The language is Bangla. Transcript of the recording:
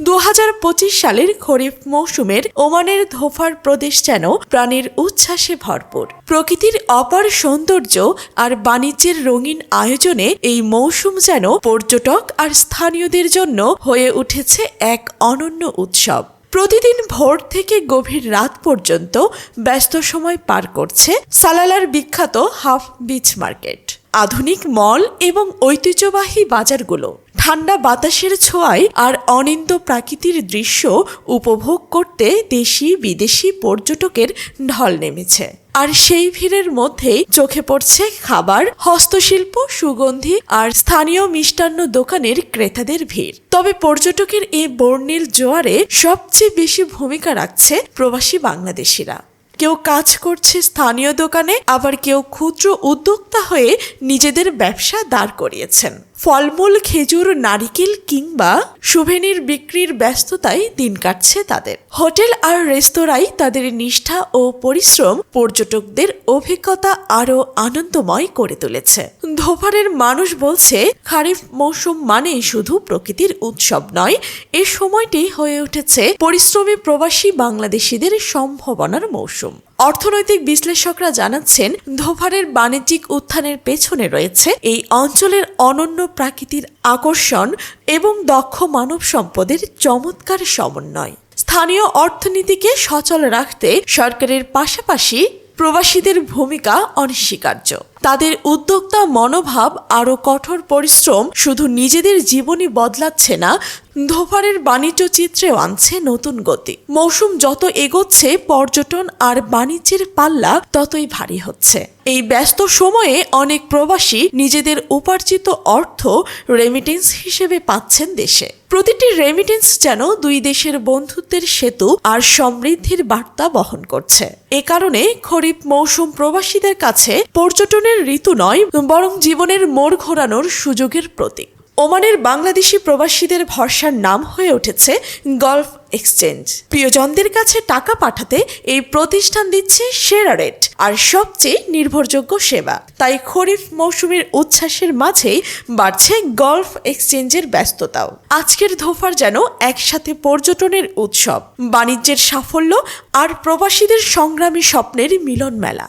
দু হাজার পঁচিশ সালের খরিফ মৌসুমের ওমানের ধোফার প্রদেশ যেন প্রাণের উচ্ছ্বাসে ভরপুর। প্রকৃতির অপার সৌন্দর্য আর বাণিজ্যের রঙিন আয়োজনে এই মৌসুম যেন পর্যটক আর স্থানীয়দের জন্য হয়ে উঠেছে এক অনন্য উৎসব। প্রতিদিন ভোর থেকে গভীর রাত পর্যন্ত ব্যস্ত সময় পার করছে সালালার বিখ্যাত হাফ বিচ মার্কেট। আধুনিক মল এবং ঐতিহ্যবাহী বাজারগুলো। ঠান্ডা বাতাসের ছোঁয়ায় আর অনিন্দ প্রাকৃতির দৃশ্য উপভোগ করতে দেশি বিদেশি পর্যটকের ঢল নেমেছে। আর সেই ভিড়ের মধ্যেই চোখে পড়ছে খাবার, হস্তশিল্প, সুগন্ধি আর স্থানীয় মিষ্টান্ন দোকানের ক্রেতাদের ভিড়। তবে পর্যটকের এই বর্ণিল জোয়ারে সবচেয়ে বেশি ভূমিকা রাখছে প্রবাসী বাংলাদেশিরা। কেউ কাজ করছে স্থানীয় দোকানে, আবার কেউ ক্ষুদ্র উদ্যোক্তা হয়ে নিজেদের ব্যবসা দাঁড় করিয়েছেন। ফলমূল, খেজুর, নারিকেল কিংবা সুভেনির বিক্রির ব্যস্ততায় দিন কাটছে তাদের। হোটেল আর রেস্তোরাঁয় তাদের নিষ্ঠা ও পরিশ্রম পর্যটকদের অভিজ্ঞতা আরও আনন্দময় করে তুলেছে। ধোপারের মানুষ বলছে, খারিফ মৌসুম মানেই শুধু প্রকৃতির উৎসব নয়, এ সময়টি হয়ে উঠেছে পরিশ্রমী প্রবাসী বাংলাদেশিদের সম্ভাবনার মৌসুম। অর্থনৈতিক বিশ্লেষকরা জানাচ্ছেন, ধোপারের বাণিজ্যিক উত্থানের পেছনে রয়েছে এই অঞ্চলের অনন্য প্রাকৃতির আকর্ষণ এবং দক্ষ মানব সম্পদের চমৎকার সমন্বয়। স্থানীয় অর্থনীতিকে সচল রাখতে সরকারের পাশাপাশি প্রবাসীদের ভূমিকা অনস্বীকার্য। তাদের উদ্যোক্তা মনোভাব আরও কঠোর পরিশ্রম শুধু নিজেদের জীবনই বদলাচ্ছে না, ধোপারের বাণিজ্য চিত্রেও আনছে নতুন গতি। মৌসুম যত এগোচ্ছে, পর্যটন আর বাণিজ্যের পাল্লা ততই ভারী হচ্ছে। এই ব্যস্ত সময়ে অনেক প্রবাসী নিজেদের উপার্জিত অর্থ রেমিটেন্স হিসেবে পাচ্ছেন দেশে। প্রতিটি রেমিটেন্স যেন দুই দেশের বন্ধুত্বের সেতু আর সমৃদ্ধির বার্তা বহন করছে। এ কারণে খরিফ মৌসুম প্রবাসীদের কাছে পর্যটনের ঋতু নয়, বরং জীবনের মোড় ঘোরানোর সুযোগের প্রতীক। ওমানের বাংলাদেশি প্রবাসীদের ভরসার নাম হয়ে উঠেছে গলফ এক্সচেঞ্জ। প্রিয়জনদের কাছে টাকা পাঠাতে এই প্রতিষ্ঠান দিচ্ছে সেরা রেট আর সবচেয়ে নির্ভরযোগ্য সেবা। তাই খরিফ মৌসুমের উচ্ছ্বাসের মাঝেই বাড়ছে গলফ এক্সচেঞ্জের ব্যস্ততাও। আজকের ধোফার যেন একসাথে পর্যটনের উৎসব, বাণিজ্যের সাফল্য আর প্রবাসীদের সংগ্রামী স্বপ্নের মিলন মেলা